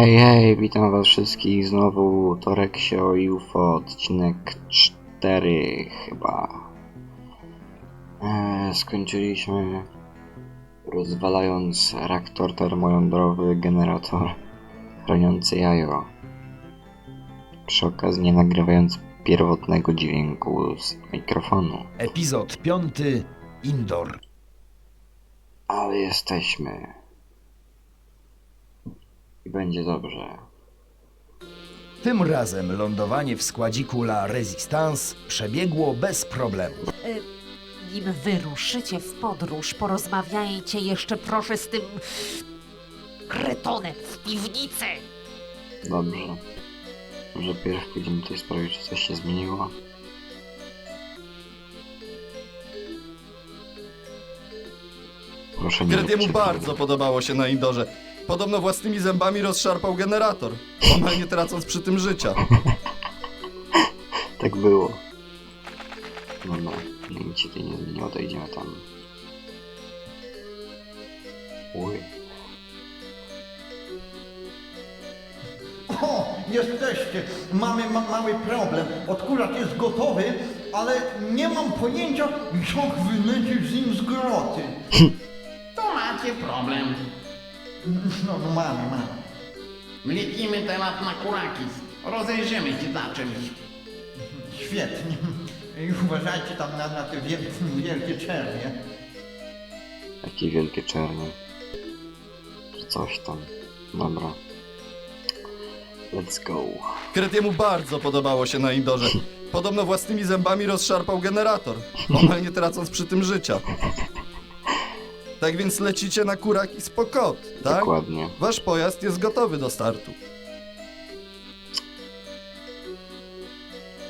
Hej, hej, witam was wszystkich znowu, Toreksio i UFO, odcinek 4 chyba. Eee, skończyliśmy rozwalając reaktor termojądrowy, generator chroniący jajo. Przy okazji nie nagrywając pierwotnego dźwięku z mikrofonu. Epizod 5 Indoor. Ale jesteśmy. I będzie dobrze. Tym razem lądowanie w składziku La Resistance przebiegło bez problemu. Nim wyruszycie w podróż, porozmawiajcie jeszcze proszę z tym kretonem w piwnicy. Dobrze. Może pierw pójdziemy tutaj sprawdzić, czy coś się zmieniło. Proszę nie Grediemu lepsze bardzo podobało się na Indorze. Podobno własnymi zębami rozszarpał generator, normalnie tracąc przy tym życia. Tak było. Dobra, nic się tutaj nie zmieniło, to idziemy tam. Uj. O, jesteście. Mamy ma, mały problem. Odkurzacz jest gotowy, ale nie mam pojęcia, jak wylecieć z nim z groty. To macie problem. No, no mamy, mamy. Lecimy teraz na Kurakis. Rozejrzymy się za czymś. Świetnie. I uważajcie tam na, na te wielkie, wielkie czerwie. Jakie wielkie czernie. Czy coś tam. Dobra. Let's go. Grediemu bardzo podobało się na Indorze. Podobno własnymi zębami rozszarpał generator, normalnie tracąc przy tym życia. Tak więc lecicie na kurak i spokot, tak? Dokładnie. Wasz pojazd jest gotowy do startu.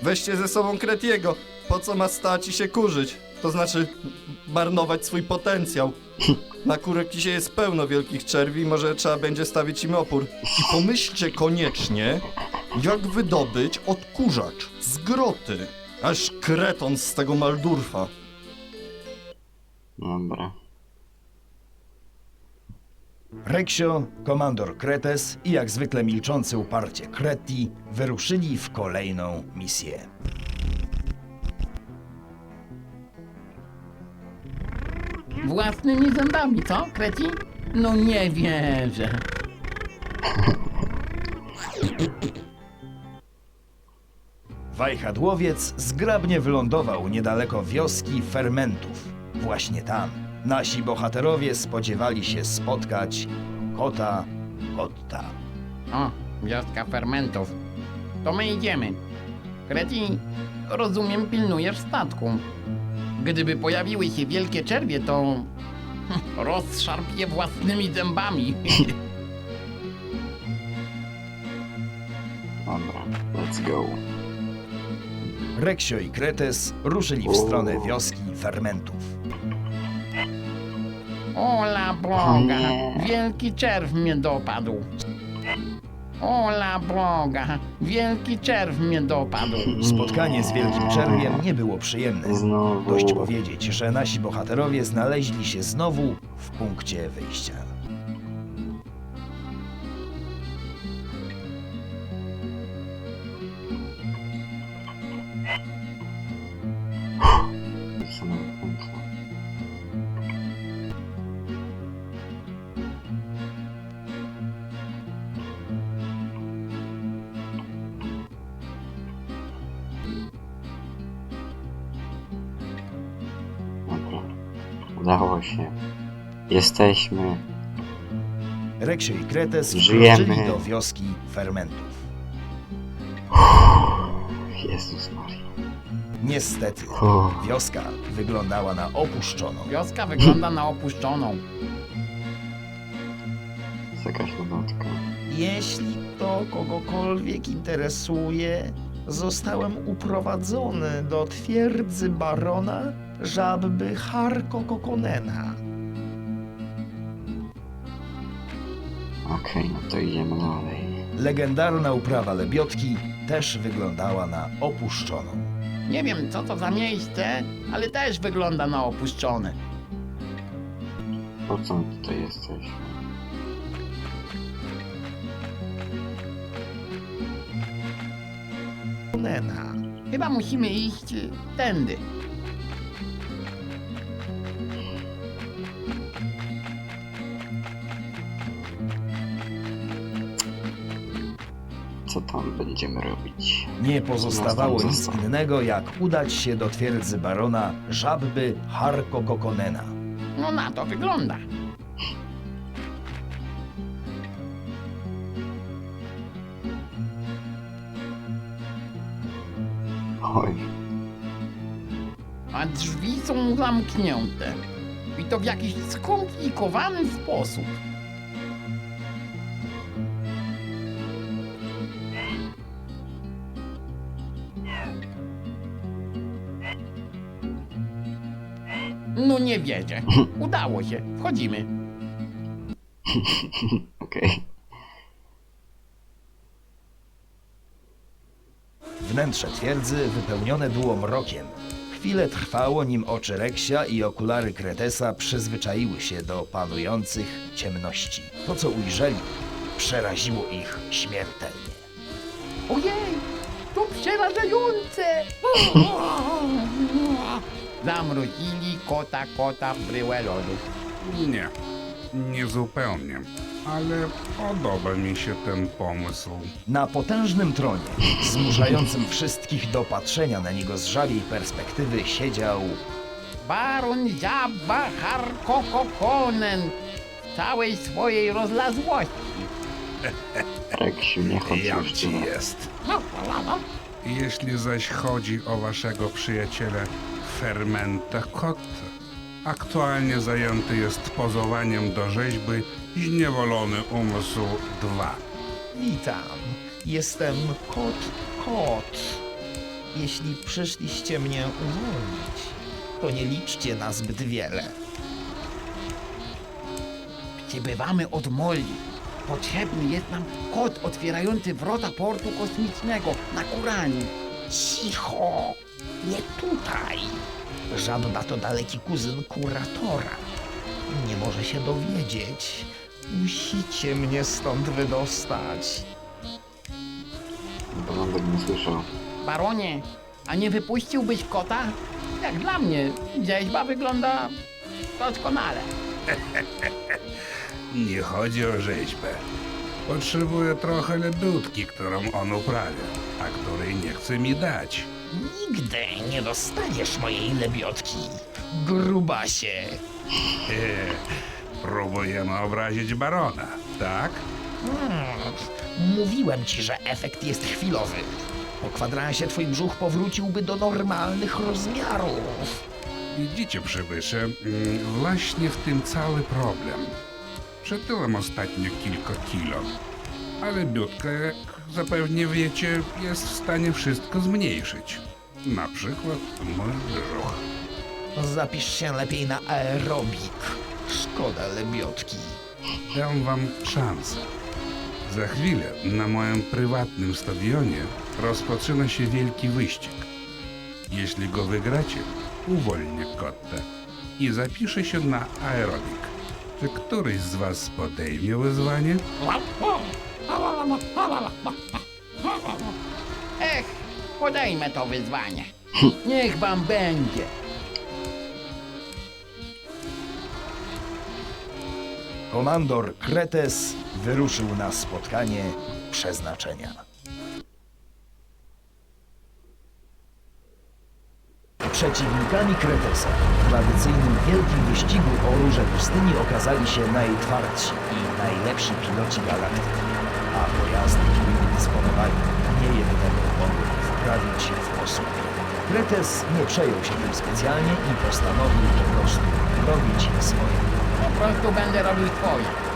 Weźcie ze sobą Kretiego. Po co ma stać i się kurzyć? To znaczy marnować swój potencjał. Na Kurekisie jest pełno wielkich czerwi, może trzeba będzie stawić im opór. I pomyślcie koniecznie, jak wydobyć odkurzacz z groty. Aż kreton z tego Maldurfa. Dobra. Reksio, komandor Kretes i jak zwykle milczący uparcie Kreti wyruszyli w kolejną misję. Własnymi zębami, co, Kreci? No nie wierzę. Wajchadłowiec zgrabnie wylądował niedaleko wioski Fermentów. Właśnie tam nasi bohaterowie spodziewali się spotkać kota Kotta. O, wioska fermentów. To my idziemy. Kreci, rozumiem, pilnujesz statku. Gdyby pojawiły się wielkie czerwie, to rozszarp je własnymi zębami. Dobra. Let's go. Reksio i Kretes ruszyli w stronę wioski Fermentów. Ola Boga, nie. wielki czerw mnie dopadł. Ola Boga, wielki czerw mnie dopadł. Spotkanie z Wielkim Czerwiem nie było przyjemne. Znowu. Dość powiedzieć, że nasi bohaterowie znaleźli się znowu w punkcie wyjścia. Udało się. Jesteśmy. Reksio i Kretes Żyjemy. wkroczyli do wioski Fermentów. Jezus Maria. Niestety, Uff. wioska wyglądała na opuszczoną. Wioska wygląda na opuszczoną. Jest jakaś notatka. Jeśli to kogokolwiek interesuje, zostałem uprowadzony do twierdzy barona żabby Harko Kokonena. Okej, no to idziemy dalej. Legendarna uprawa lebiotki też wyglądała na opuszczoną. Nie wiem, co to za miejsce, ale też wygląda na opuszczone. Po co tutaj jesteśmy? Konena. Chyba musimy iść tędy. Będziemy robić? Nie pozostawało nic innego, jak udać się do twierdzy barona Żabby Harko Kokonena. No na to wygląda. Oj, A drzwi są zamknięte. I to w jakiś skomplikowany sposób. Nie wiedzie. Udało się. Wchodzimy. okej. Wnętrze twierdzy wypełnione było mrokiem. Chwilę trwało, nim oczy Reksia i okulary Kretesa przyzwyczaiły się do panujących ciemności. To, co ujrzeli, przeraziło ich śmiertelnie. Ojej, to przerażające! Zamrozili kota kota w bryłę lodu. Nie, nie zupełnie, ale podoba mi się ten pomysł. Na potężnym tronie, zmuszającym wszystkich do patrzenia na niego z żabiej perspektywy, siedział Baron Jabba Harkokokonen w całej swojej rozlazłości. Reksiu, nie chodź Jam już ci jest. Jeśli zaś chodzi o waszego przyjaciela Fermenta Kot, aktualnie zajęty jest pozowaniem do rzeźby Zniewolony Umysł 2. Witam, jestem kot kot. Jeśli przyszliście mnie uwolnić, to nie liczcie na zbyt wiele. Przybywamy od Molly. Potrzebny jest nam kod otwierający wrota portu kosmicznego na Kuranie. Cicho! Nie tutaj! Żabba to daleki kuzyn kuratora. Nie może się dowiedzieć. Musicie mnie stąd wydostać. Bo nawet nie słyszał. Baronie, a nie wypuściłbyś kota? Jak dla mnie, rzeźba wygląda doskonale. Nie chodzi o rzeźbę. Potrzebuję trochę lebutki, którą on uprawia, a której nie chce mi dać. Nigdy nie dostaniesz mojej lebiotki. Grubasie. Próbujemy obrazić barona, tak? Hmm, mówiłem ci, że efekt jest chwilowy. Po kwadransie twój brzuch powróciłby do normalnych rozmiarów. Widzicie, przybysze, mm, właśnie w tym cały problem. Przytyłem ostatnio kilka kilo, ale biutka, jak zapewne wiecie, jest w stanie wszystko zmniejszyć. Na przykład mój brzuch. Zapisz się lepiej na aerobik. Szkoda lebiotki. Dam wam szansę. Za chwilę na moim prywatnym stadionie rozpoczyna się wielki wyścig. Jeśli go wygracie, uwolnię kotę i zapiszę się na aerobik. Czy któryś z was podejmie wyzwanie? Ech, podejmę to wyzwanie. Niech wam będzie. komandor Kretes wyruszył na spotkanie przeznaczenia. Przeciwnikami Kretesa w tradycyjnym wielkim wyścigu o róże pustyni okazali się najtwardsi i najlepsi piloci galaktyki, a pojazdy, którymi dysponowali, niejednego mogły wprawić się w kosmos. Kretes nie przejął się tym specjalnie i postanowił po prostu robić swoje. Po prostu będę robił twoje.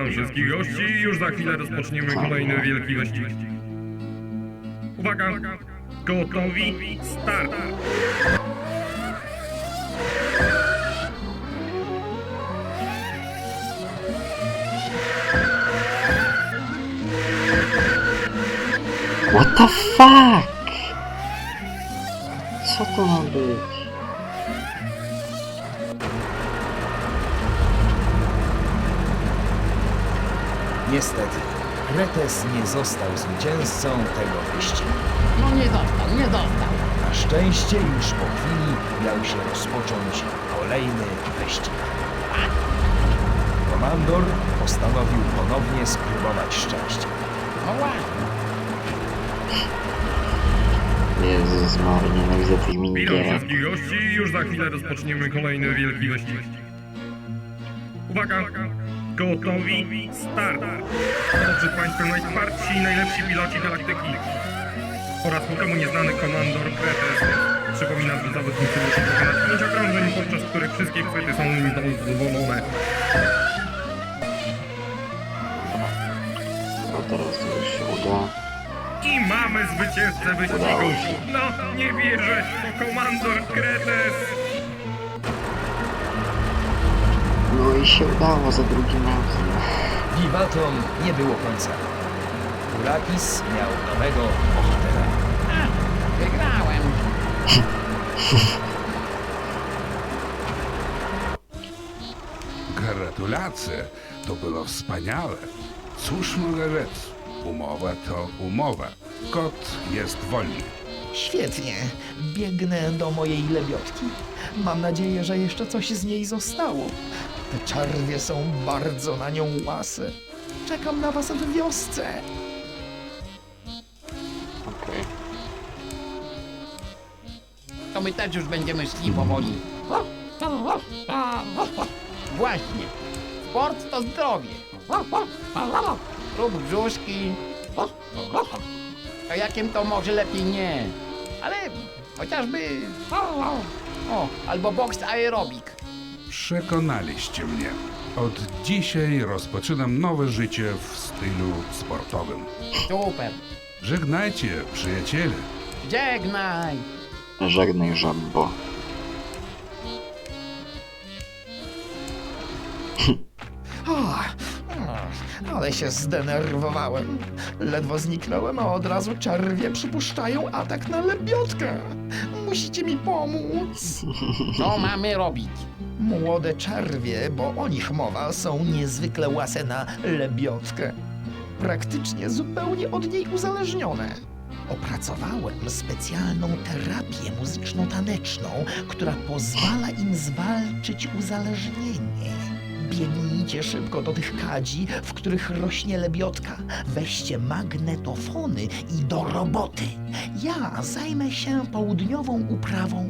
Witam wszystkich gości i już za chwilę rozpoczniemy kolejny wielki wyścig. Uwaga! Gotowi? Start! What the fuck? Co to ma być? Niestety, Kretes nie został zwycięzcą tego wyścigu. No nie dostał, nie dostał. Na szczęście już po chwili miał się rozpocząć kolejny wyścig. Komandor postanowił ponownie spróbować szczęścia. No właśnie. Jezus Maria, nienawidzę tych Witam minigierek. wszystkich gości i już za chwilę rozpoczniemy kolejny wielki wyścig. Uwaga! Gotowi? Start! Oto przed Państwem najtwardsi i najlepsi piloci galaktyki. Oraz nikomu nieznany komandor Kretes. Przypominam, że zawodnicy muszą pokonać 5 okrążeń, podczas których wszystkie chwyty są im dozwolone. Bo teraz to już się uda. I mamy zwycięzcę wyścigu! No, nie wierzę! To komandor Kretes! No i się udało za drugim razem. Wiwatom nie było końca. Urakis miał nowego bohatera. A, wygrałem. Gratulacje, to było wspaniale. Cóż mogę rzec? Umowa to umowa. Kot jest wolny. Świetnie. Biegnę do mojej lebiotki. Mam nadzieję, że jeszcze coś z niej zostało. Te czarwie są bardzo na nią łase. Czekam na was w wiosce. Okej. To my też już będziemy szli powoli. Właśnie. Sport to zdrowie. Rób brzuszki. Kajakiem to może lepiej nie. Ale chociażby... O, albo boks aerobik. Przekonaliście mnie. Od dzisiaj rozpoczynam nowe życie w stylu sportowym. Super. Żegnajcie, przyjaciele. Żegnaj. Żegnaj żabbo. O, ale się zdenerwowałem. Ledwo zniknąłem, a od razu czarwie przypuszczają atak na lebiotkę. Musicie mi pomóc. Co mamy robić? Młode czerwie, bo o nich mowa, są niezwykle łase na lebiotkę. Praktycznie zupełnie od niej uzależnione. Opracowałem specjalną terapię muzyczno-taneczną, która pozwala im zwalczyć uzależnienie. Biegnijcie szybko do tych kadzi, w których rośnie lebiotka. Weźcie magnetofony i do roboty. Ja zajmę się południową uprawą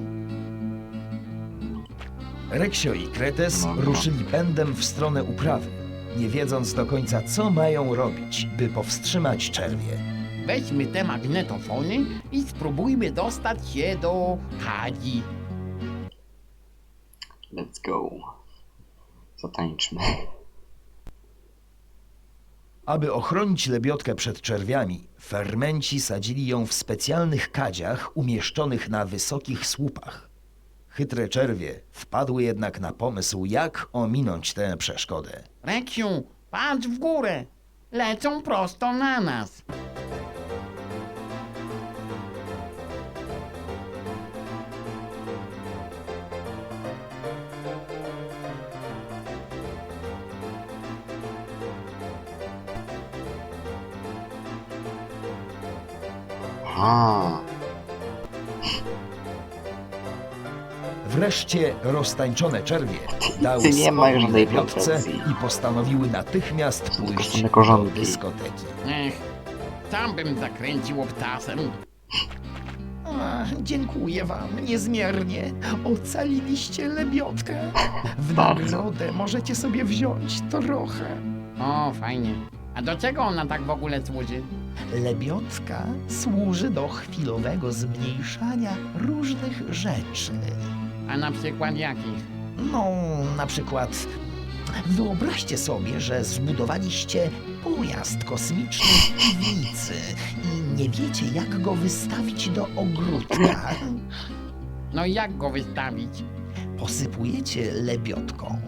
Reksio i Kretes No, no. ruszyli pędem w stronę uprawy, nie wiedząc do końca, co mają robić, by powstrzymać czerwie. Weźmy te magnetofony i spróbujmy dostać się do Hadzi. Let's go. Zatańczmy. Aby ochronić lebiotkę przed czerwiami, fermenci sadzili ją w specjalnych kadziach umieszczonych na wysokich słupach. Chytre czerwie wpadły jednak na pomysł, jak ominąć tę przeszkodę. Reksiu, patrz w górę. Lecą prosto na nas. Aha. Wreszcie roztańczone czerwie dały nie lebiotce pretensji. i postanowiły natychmiast pójść do dyskoteki. Ech, sam bym zakręcił obcasem. A, dziękuję wam niezmiernie. Ocaliliście lebiotkę. W nagrodę możecie sobie wziąć trochę. O, fajnie. A do czego ona tak w ogóle służy? Lebiotka służy do chwilowego zmniejszania różnych rzeczy. A na przykład jakich? No, na przykład wyobraźcie sobie, że zbudowaliście pojazd kosmiczny w piwnicy i nie wiecie, jak go wystawić do ogródka. No jak go wystawić? Posypujecie lebiotką.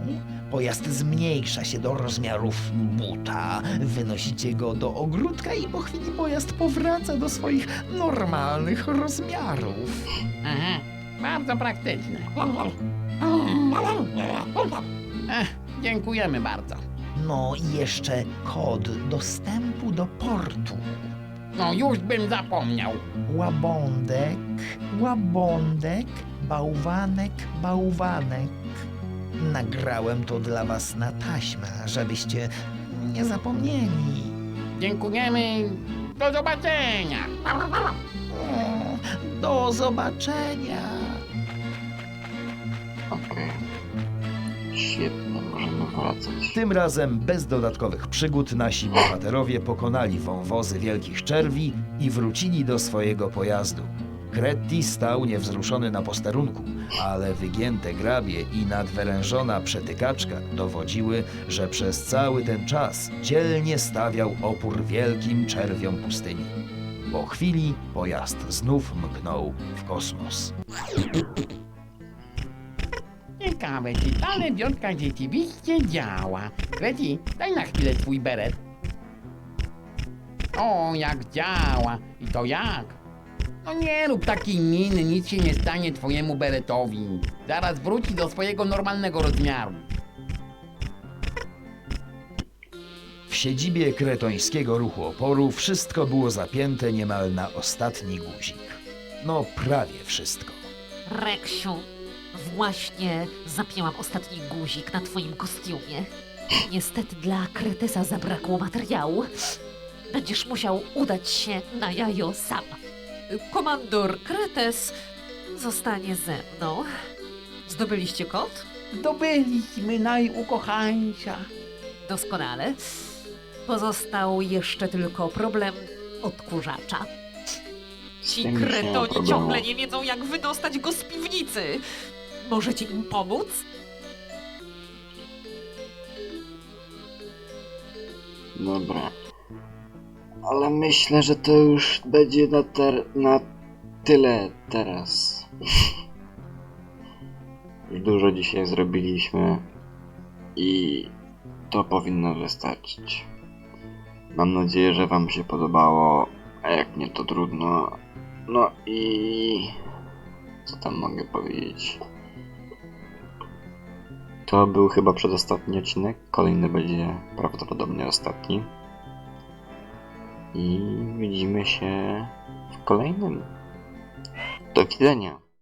Pojazd zmniejsza się do rozmiarów buta. Wynosicie go do ogródka i po chwili pojazd powraca do swoich normalnych rozmiarów. Aha, Bardzo praktyczne. Ech, dziękujemy bardzo. No i jeszcze kod dostępu do portu. No już bym zapomniał. Łabądek, łabądek, bałwanek, bałwanek. Nagrałem to dla was na taśmę, żebyście nie zapomnieli. Dziękujemy. Do zobaczenia. O, do zobaczenia. Okej. Świetnie, możemy wracać. Tym razem bez dodatkowych przygód nasi bohaterowie pokonali wąwozy wielkich czerwi i wrócili do swojego pojazdu. Kretti stał niewzruszony na posterunku, ale wygięte grabie i nadwyrężona przetykaczka dowodziły, że przez cały ten czas dzielnie stawiał opór wielkim czerwiom pustyni. Po chwili pojazd znów mknął w kosmos. Ciekawe, czy ta lebiodka rzeczywiście działa. Kreci, daj na chwilę twój beret. O, jak działa. I to jak? No nie rób takiej miny, nic się nie stanie twojemu beretowi. Zaraz wróci do swojego normalnego rozmiaru. W siedzibie kretońskiego ruchu oporu wszystko było zapięte niemal na ostatni guzik. No prawie wszystko. Reksiu, właśnie zapięłam ostatni guzik na twoim kostiumie. Niestety dla Kretesa zabrakło materiału. Będziesz musiał udać się na jajo sam. Komandor Kretes zostanie ze mną. Zdobyliście kod? Zdobyliśmy najukochańsza. Doskonale. Pozostał jeszcze tylko problem odkurzacza. Ci tym już nie ma kretoni problemu. ciągle nie wiedzą, jak wydostać go z piwnicy. Możecie im pomóc? Dobra. Ale myślę, że to już będzie na, na tyle teraz. Już dużo dzisiaj zrobiliśmy i to powinno wystarczyć. Mam nadzieję, że Wam się podobało, a jak nie to trudno. No i co tam mogę powiedzieć? To był chyba przedostatni odcinek. Kolejny będzie prawdopodobnie ostatni. I widzimy się w kolejnym. Do widzenia.